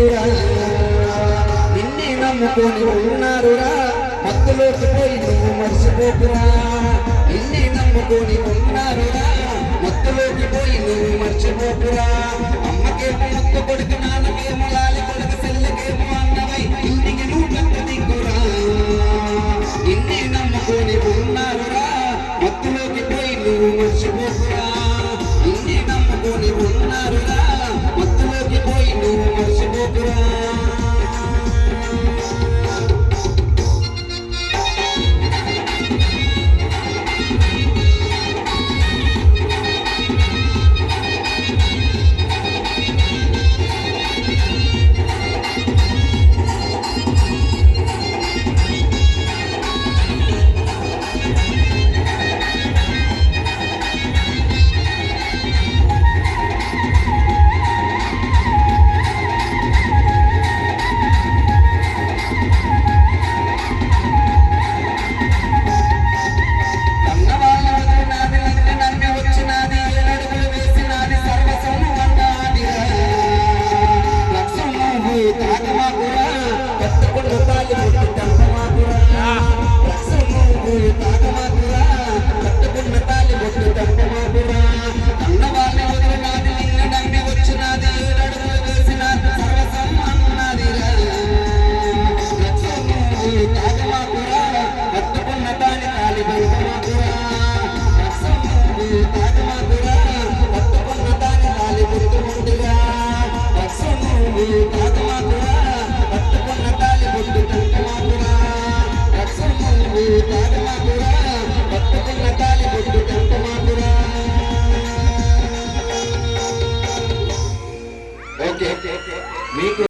నమ్ముకురా నిన్నే నమ్ముకొని ఉన్నారురా. మత్తులోకి పోయి నువ్వు మర్చిపోకురా. నిన్నే నమ్ముకొని ఉన్నారురా. మత్తులోకి పోయి నువ్వు మర్చిపోకురా. అమ్మకేమో ముత్తు కొడుకు నాన్నకేమో లాలి కొడుకు చెల్లెకేమో అన్నమై ఇంటికి నువ్వు దిగురా నిన్నే నమ్ముకొని ఉన్నారురా. మత్తులోకి పోయి నువ్వు మర్చిపోకురా. నిన్నే నమ్ముకొని ఉన్నారురా. మత్తులోకి పోయి నువ్వు మర్చి இருக்கிறேன்